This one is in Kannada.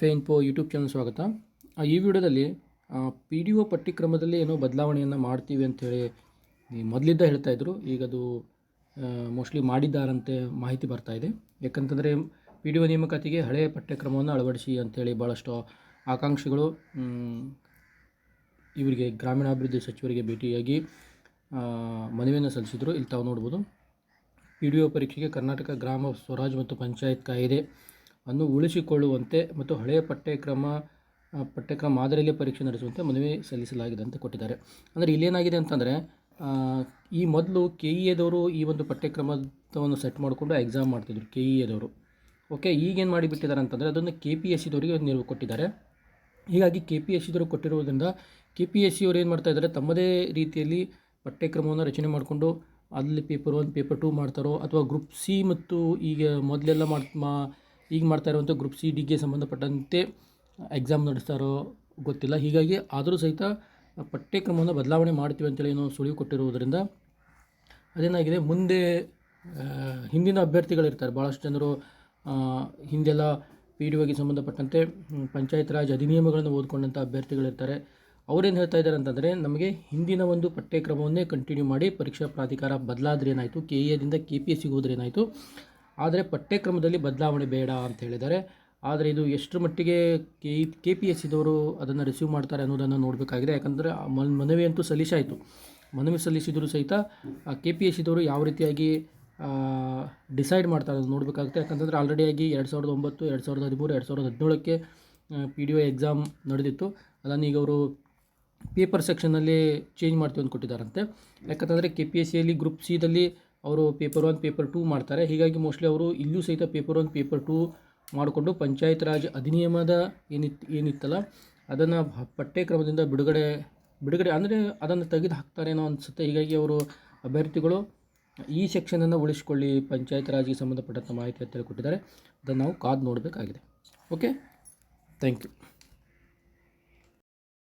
ಫೆ ಇನ್ಫೋ ಯೂಟ್ಯೂಬ್ ಚಾನಲ್ ಸ್ವಾಗತ. ಈ ವಿಡಿಯೋದಲ್ಲಿ ಪಿ ಡಿ ಒ ಪಠ್ಯಕ್ರಮದಲ್ಲಿ ಏನೋ ಬದಲಾವಣೆಯನ್ನು ಮಾಡ್ತೀವಿ ಅಂಥೇಳಿ ಮೊದಲಿದ್ದ ಹೇಳ್ತಾ ಇದ್ರು. ಈಗ ಅದು ಮೋಸ್ಟ್ಲಿ ಮಾಡಿದ್ದಾರಂತೆ ಮಾಹಿತಿ ಬರ್ತಾ ಇದೆ. ಯಾಕಂತಂದರೆ ಪಿ ಡಿ ಒ ನೇಮಕಾತಿಗೆ ಹಳೆಯ ಪಠ್ಯಕ್ರಮವನ್ನು ಅಳವಡಿಸಿ ಅಂಥೇಳಿ ಭಾಳಷ್ಟು ಆಕಾಂಕ್ಷಿಗಳು ಇವರಿಗೆ ಗ್ರಾಮೀಣಾಭಿವೃದ್ಧಿ ಸಚಿವರಿಗೆ ಭೇಟಿಯಾಗಿ ಮನವಿಯನ್ನು ಸಲ್ಲಿಸಿದರು. ಇಲ್ಲಿ ತಾವು ನೋಡ್ಬೋದು. ಪಿ ಡಿ ಒ ಪರೀಕ್ಷೆಗೆ ಕರ್ನಾಟಕ ಗ್ರಾಮ ಸ್ವರಾಜ್ ಮತ್ತು ಪಂಚಾಯತ್ ಕಾಯ್ದೆ. ಅನ್ನು ಉಳಿಸಿಕೊಳ್ಳುವಂತೆ ಮತ್ತು ಹಳೆಯ ಪಠ್ಯಕ್ರಮ ಪಠ್ಯಕ್ರಮ ಮಾದರಿಯಲ್ಲಿ ಪರೀಕ್ಷೆ ನಡೆಸುವಂತೆ ಮನವಿ ಸಲ್ಲಿಸಲಾಗಿದೆ ಅಂತ ಕೊಟ್ಟಿದ್ದಾರೆ. ಅಂದರೆ ಇಲ್ಲೇನಾಗಿದೆ ಅಂತಂದರೆ ಈ ಮೊದಲು ಕೆ ಇ ಎದವರು ಈ ಒಂದು ಪಠ್ಯಕ್ರಮವನ್ನು ಸೆಟ್ ಮಾಡಿಕೊಂಡು ಎಕ್ಸಾಮ್ ಮಾಡ್ತಿದ್ರು ಕೆ ಇ ಎದವರು ಓಕೆ ಈಗೇನು ಮಾಡಿಬಿಟ್ಟಿದ್ದಾರೆ ಅಂತಂದರೆ, ಅದನ್ನು ಕೆ ಪಿ ಎಸ್ ಸಿದವರಿಗೆ ನೀವು ಕೊಟ್ಟಿದ್ದಾರೆ. ಹೀಗಾಗಿ ಕೆ ಪಿ ಎಸ್ ಸಿದವರು ಕೊಟ್ಟಿರುವುದರಿಂದ ಕೆ ಪಿ ಎಸ್ ಸಿಯವರು ಏನು ಮಾಡ್ತಾ ಇದ್ದಾರೆ, ತಮ್ಮದೇ ರೀತಿಯಲ್ಲಿ ಪಠ್ಯಕ್ರಮವನ್ನು ರಚನೆ ಮಾಡಿಕೊಂಡು ಅಲ್ಲಿ ಪೇಪರ್ ಒನ್ ಪೇಪರ್ ಟೂ ಮಾಡ್ತಾರೋ ಅಥವಾ ಗ್ರೂಪ್ ಸಿ ಮತ್ತು ಈಗ ಮೊದಲೆಲ್ಲ ಮಾ ಈಗ ಮಾಡ್ತಾ ಇರುವಂಥ ಗ್ರೂಪ್ ಸಿ ಡಿಗೆ ಸಂಬಂಧಪಟ್ಟಂತೆ ಎಕ್ಸಾಮ್ ನಡೆಸ್ತಾರೋ ಗೊತ್ತಿಲ್ಲ. ಹೀಗಾಗಿ ಆದರೂ ಸಹಿತ ಪಠ್ಯಕ್ರಮವನ್ನು ಬದಲಾವಣೆ ಮಾಡ್ತೀವಿ ಅಂತೇಳಿ ಏನೋ ಸುಳಿವು ಕೊಟ್ಟಿರುವುದರಿಂದ ಅದೇನಾಗಿದೆ, ಮುಂದೆ ಹಿಂದಿನ ಅಭ್ಯರ್ಥಿಗಳಿರ್ತಾರೆ. ಭಾಳಷ್ಟು ಜನರು ಹಿಂದೆಲ್ಲ ಪಿ ಡಿ ಒಗೆ ಸಂಬಂಧಪಟ್ಟಂತೆ ಪಂಚಾಯತ್ ರಾಜ್ ಅಧಿನಿಯಮಗಳನ್ನು ಓದ್ಕೊಂಡಂಥ ಅಭ್ಯರ್ಥಿಗಳಿರ್ತಾರೆ. ಅವರೇನು ಹೇಳ್ತಾ ಇದ್ದಾರೆ ಅಂತಂದರೆ, ನಮಗೆ ಹಿಂದಿನ ಒಂದು ಪಠ್ಯಕ್ರಮವನ್ನೇ ಕಂಟಿನ್ಯೂ ಮಾಡಿ ಪರೀಕ್ಷಾ ಪ್ರಾಧಿಕಾರ ಬದಲಾದ್ರೆ ಏನಾಯಿತು ಕೆ ಎದಿಂದ ದಿಂದ ಕೆ ಪಿ ಎಸ್ ಸಿಗೋದ್ರೇನಾಯಿತು ಆದರೆ ಪಠ್ಯಕ್ರಮದಲ್ಲಿ ಬದಲಾವಣೆ ಬೇಡ ಅಂತ ಹೇಳಿದ್ದಾರೆ. ಆದರೆ ಇದು ಎಷ್ಟರ ಮಟ್ಟಿಗೆ ಕೆ ಕೆ ಪಿ ಎಸ್ ಸಿದವರು ಅದನ್ನು ರಿಸೀವ್ ಮಾಡ್ತಾರೆ ಅನ್ನೋದನ್ನು ನೋಡಬೇಕಾಗಿದೆ. ಯಾಕಂದರೆ ಮನವಿ ಅಂತೂ ಸಲ್ಲಿಸಾಯಿತು. ಮನವಿ ಸಲ್ಲಿಸಿದರೂ ಸಹಿತ ಕೆ ಪಿ ಎಸ್ ಸಿದವರು ಯಾವ ರೀತಿಯಾಗಿ ಡಿಸೈಡ್ ಮಾಡ್ತಾರೆ ಅದು ನೋಡಬೇಕಾಗುತ್ತೆ. ಯಾಕಂತಂದರೆ ಆಲ್ರೆಡಿಯಾಗಿ ಎರಡು ಸಾವಿರದ ಒಂಬತ್ತು, ಎರಡು ಸಾವಿರದ ಹದಿಮೂರು, ಎರಡು ಸಾವಿರದ ಹದಿನೇಳಕ್ಕೆ ಪಿ ಡಿ ಒ ಎಕ್ಸಾಮ್ ನಡೆದಿತ್ತು. ಅದನ್ನು ಈಗ ಅವರು ಪೇಪರ್ ಸೆಕ್ಷನಲ್ಲಿ ಚೇಂಜ್ ಮಾಡ್ತೀವಿ ಅಂತ ಕೊಟ್ಟಿದ್ದಾರಂತೆ ಯಾಕಂತಂದರೆ ಕೆ ಪಿ ಎಸ್ ಸಿಯಲ್ಲಿ ಗ್ರೂಪ್ ಸಿದಲ್ಲಿ ಅವರು ಪೇಪರ್ ಒನ್ ಪೇಪರ್ ಟೂ ಮಾಡ್ತಾರೆ. ಹೀಗಾಗಿ ಮೋಸ್ಟ್ಲಿ ಅವರು ಇಲ್ಲೂ ಸಹಿತ ಪೇಪರ್ ಒನ್ ಪೇಪರ್ ಟೂ ಮಾಡಿಕೊಂಡು ಪಂಚಾಯತ್ ರಾಜ್ ಅಧಿನಿಯಮದ ಏನಿತ್ತು ಏನಿತ್ತಲ್ಲ, ಅದನ್ನು ಪಠ್ಯಕ್ರಮದಿಂದ ಬಿಡುಗಡೆ ಬಿಡುಗಡೆ ಅಂದರೆ ಅದನ್ನು ತೆಗೆದು ಹಾಕ್ತಾರೇನೋ ಅನಿಸುತ್ತೆ. ಹೀಗಾಗಿ ಅವರು ಅಭ್ಯರ್ಥಿಗಳು ಈ ಸೆಕ್ಷನನ್ನು ಉಳಿಸ್ಕೊಳ್ಳಿ, ಪಂಚಾಯತ್ ರಾಜ್ಗೆ ಸಂಬಂಧಪಟ್ಟಂಥ ಮಾಹಿತಿ ಅಂತ ಕೊಟ್ಟಿದ್ದಾರೆ ಅದನ್ನು ನಾವು ಕಾದು ನೋಡಬೇಕಾಗಿದೆ. Okay thank you